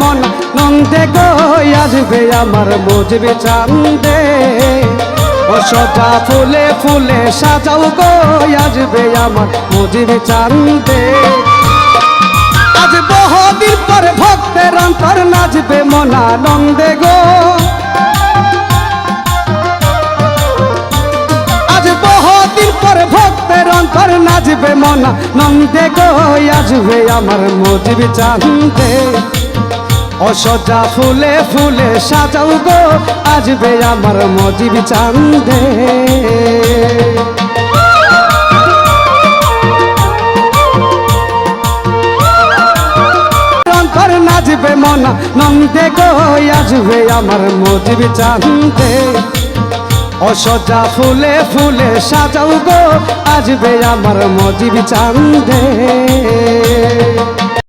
মন নন্দে গো, আসবে আমার মজবে চান্দে ও সজা ফুলে ফুলে সাজাও গো, আসবে আমার মজবে চান্দে আজ বহুদিন পর ভক্তের অন্তর নাচবে মনানন্দে গো। আজ বহুদিন পর ভক্তের নাচবে মনা নন্দে গো, আসবে আমার মজবি চান্দে অসজা ফুলে ফুলে সাজাও গো, আসবে আমার মজিবি চান্দে। নাচবে মনা নন্দে গো, আসবে আমার মজিবি চান্দে। অসজা ফুলে ফুলে সাজাও গো, আসবে আমার মজিবি চান্দে।